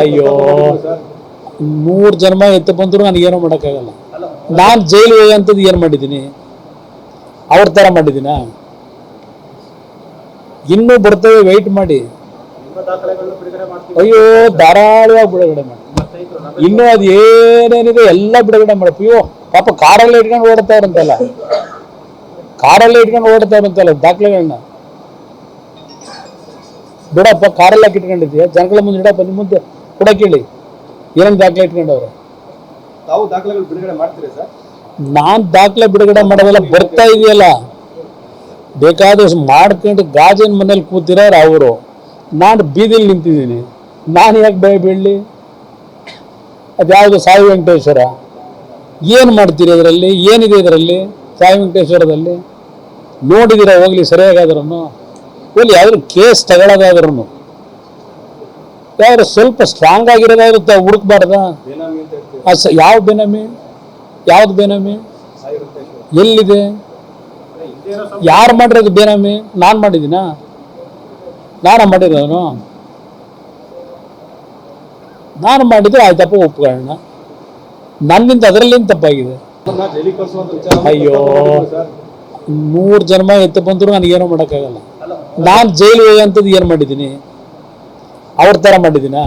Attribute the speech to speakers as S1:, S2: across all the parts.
S1: ಅಯ್ಯೋ. ಮೂರು ಜನ್ಮ ಎತ್ತು ಬಂದ್ರು ನನಗೇನೋ ಮಾಡೋಕ್ಕಾಗಲ್ಲ. ನಾನು ಜೈಲು ಹೋಗಂಥದ್ದು ಏನು ಮಾಡಿದ್ದೀನಿ? ಅವ್ರ ಥರ ಮಾಡಿದ್ದೀನ? ಇನ್ನೂ ಬರ್ತೇವೆ ವೆಯ್ಟ್ ಮಾಡಿ. ಅಯ್ಯೋ, ಧಾರಾಳವಾಗಿ ಬಿಡುಗಡೆ ಮಾಡಿ. ಇನ್ನು ಅದು ಏನೇನಿದೆ ಎಲ್ಲ ಬಿಡುಗಡೆ ಮಾಡಪ್ಪ ಅಯ್ಯೋ, ಪಾಪ ಕಾರಲ್ಲೇ ಇಟ್ಕೊಂಡು ಓಡ್ತಾವ್ರಂತಲ್ಲ ಕಾರಲ್ಲಿ ಇಟ್ಕೊಂಡು ಓಡ್ತಾವ್ರಂತಲ್ಲ ದಾಖಲೆಗಳನ್ನ ಬಿಡಪ್ಪ ಕಾರಲ್ಲಿ ಇಟ್ಕೊಂಡಿದ್ಯಾ ಜನಗಳ ಮುಂದೆ ಇಡಪ್ಪ ನಿಮ್ಮ ಮುಂದೆ ಕೂಡ ಕೇಳಿ. ಏನೇನು ದಾಖಲೆ ಇಟ್ಕೊಂಡವ್ರೆ?
S2: ತಾವು ದಾಖಲೆಗಳು ಬಿಡುಗಡೆ ಮಾಡ್ತೀರಿ ಸರ್?
S1: ನಾನ್ ದಾಖಲೆ ಬಿಡುಗಡೆ ಮಾಡೋದೆಲ್ಲ ಬರ್ತಾ ಇದೆಯಲ್ಲ. ಬೇಕಾದಷ್ಟು ಮಾಡ್ಕೊಂಡು ಗಾಜಿನ ಮನೇಲಿ ಕೂತಿರೋರು ಅವರು. ನಾನು ಬೀದಿಲಿ ನಿಂತಿದ್ದೀನಿ. ನಾನು ಯಾಕೆ ಭಯ ಬೀಳಲಿ? ಅದ್ಯಾವುದು ಸಾಯಿ ವೆಂಕಟೇಶ್ವರ? ಏನು ಮಾಡ್ತೀರಿ ಅದರಲ್ಲಿ ಏನಿದೆ ಇದರಲ್ಲಿ? ಸಾಯಿ ವೆಂಕಟೇಶ್ವರದಲ್ಲಿ? ನೋಡಿದಿರ ಹೋಗ್ಲಿ ಸರಿಯಾಗಾದ್ರೂ ಹೋಗ್ಲಿ ಯಾವ್ದು ಕೇಸ್ ತಗೊಳ್ಳೋದಾದ್ರೂ ಯಾರು ಸ್ವಲ್ಪ ಸ್ಟ್ರಾಂಗ್ ಆಗಿರೋದಾದ್ರೂ ಹುಡುಕ್ಬಾರ್ದ ಆ ಯಾವ ಬೇನಾಮಿ ಯಾವ್ದು ಬೇನಾಮಿ ಎಲ್ಲಿದೆ? ಯಾರು ಮಾಡಿರೋದು ಬೇನಾಮಿ ನಾನು ಮಾಡಿದ್ದೀನಾ? ನಾನು ಮಾಡಿರೋನು? ನಾನು ಮಾಡಿದ್ರೆ ತಪ್ಪು ಒಪ್ಕೊಳ್ಳೋಣ. ನನ್ನಿಂದ ಅದರಲ್ಲಿಂದ ತಪ್ಪಾಗಿದೆ? ಅಯ್ಯೋ. ನೂರು ಜನ್ಮ ಎತ್ತು ಬಂದ್ರು ನನಗೇನೋ ಮಾಡೋಕ್ಕಾಗಲ್ಲ. ನಾನು ಜೈಲು ಹೋಗಂಥದ್ದು ಏನು ಮಾಡಿದ್ದೀನಿ? ಅವ್ರ ಥರ ಮಾಡಿದ್ದೀನಾ?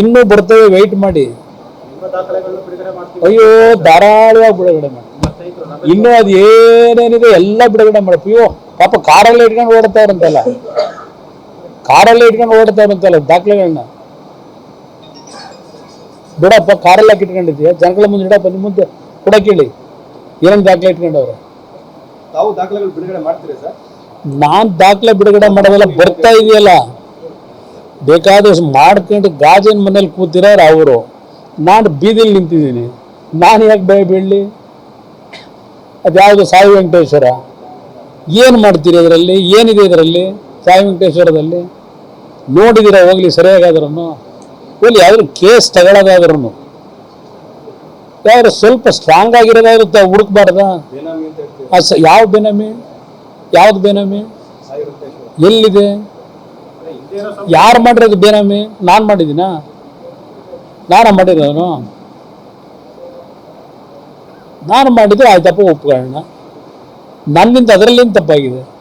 S1: ಇನ್ನೂ ಬರ್ತವೆ ವೆಯ್ಟ್ ಮಾಡಿ. ಅಯ್ಯೋ, ಧಾರಾಳವಾಗಿ ಬಿಡುಗಡೆ ಮಾಡಿ. ಇನ್ನು ಅದು ಏನೇನಿದೆ, ಎಲ್ಲ ಬಿಡುಗಡೆ ಮಾಡಿ. ಅಯ್ಯೋ, ಪಾಪ ಕಾರಲ್ಲಿ ಇಟ್ಕೊಂಡು ಓಡ್ತಾವ್ರಂತಲ್ಲ ಕಾರಲ್ಲಿ ಇಟ್ಕೊಂಡು ಓಡ್ತಾವ್ರಂತಲ್ಲ ದಾಖಲೆಗಳನ್ನ. ಬಿಡಪ್ಪ, ಕಾರಲ್ಲಿ ಹಾಕಿ ಇಟ್ಕೊಂಡಿದ್ಯಾ ಜನಗಳ ಮುಂದೆ ಇಡಪ್ಪ ನಿಮ್ಮ ಮುಂದೆ. ಕೂಡ ಕೇಳಿ. ಏನೇನು ದಾಖಲೆ ಇಟ್ಕೊಂಡವ್ರೆ?
S2: ತಾವು ದಾಖಲೆಗಳು ಬಿಡುಗಡೆ ಮಾಡ್ತೀರಿ ಸರ್?
S1: ನಾನು ದಾಖಲೆ ಬಿಡುಗಡೆ ಮಾಡೋದೆಲ್ಲ ಬರ್ತಾ ಇದೆಯಲ್ಲ. ಬೇಕಾದಷ್ಟು ಮಾಡ್ಕೊಂಡು ಗಾಜಿನ ಮನೇಲಿ ಕೂತಿರೋರು ಅವರು. ನಾನು ಬೀದಿಲಿ ನಿಂತಿದ್ದೀನಿ. ನಾನು ಯಾಕೆ ಭಯ ಬೀಳಲಿ? ಅದ್ಯಾವುದು ಸಾಯಿ ವೆಂಕಟೇಶ್ವರ? ಏನು ಮಾಡ್ತೀರಿ ಅದರಲ್ಲಿ ಏನಿದೆ ಇದರಲ್ಲಿ? ಸಾಯಿ ವೆಂಕಟೇಶ್ವರದಲ್ಲಿ? ನೋಡಿದಿರ ಹೋಗ್ಲಿ ಸರಿಯಾಗಾದ್ರೂ ಹೋಗ್ಲಿ ಯಾವ್ದು ಕೇಸ್ ತಗೊಳ್ಳೋದಾದ್ರೂ ಯಾವ್ದು ಸ್ವಲ್ಪ ಸ್ಟ್ರಾಂಗ್ ಆಗಿರೋದಾದ್ರೂ ಹುಡುಕ್ಬಾರ್ದಾ?
S2: ಬೇನಾಮಿ ಅಂತ ಹೇಳ್ತೀವಿ
S1: ಆ ಸ- ಯಾವ ಬೇನಾಮಿ? ಯಾವ್ದು ಬೇನಾಮಿ?
S2: ಸಾಯಿ ವೆಂಕಟೇಶ್ವರ
S1: ಎಲ್ಲಿದೆ?
S2: ಅದೇ ಹಿಂದೆ ಇರೋ ಸಂ-
S1: ಯಾರು ಮಾಡಿರೋದು ಬೇನಾಮಿ? ನಾನು ಮಾಡಿದ್ದೀನಾ? ನಾನು ಮಾಡಿರೋನು? ನಾನು ಮಾಡಿದ್ರೆ ಆಯ್ತಪ್ಪ ಒಪ್ಕೊಳ್ಳೋಣ. ನನ್ನಿಂದ ಅದರಲ್ಲಿಂದ ತಪ್ಪಾಗಿದೆ?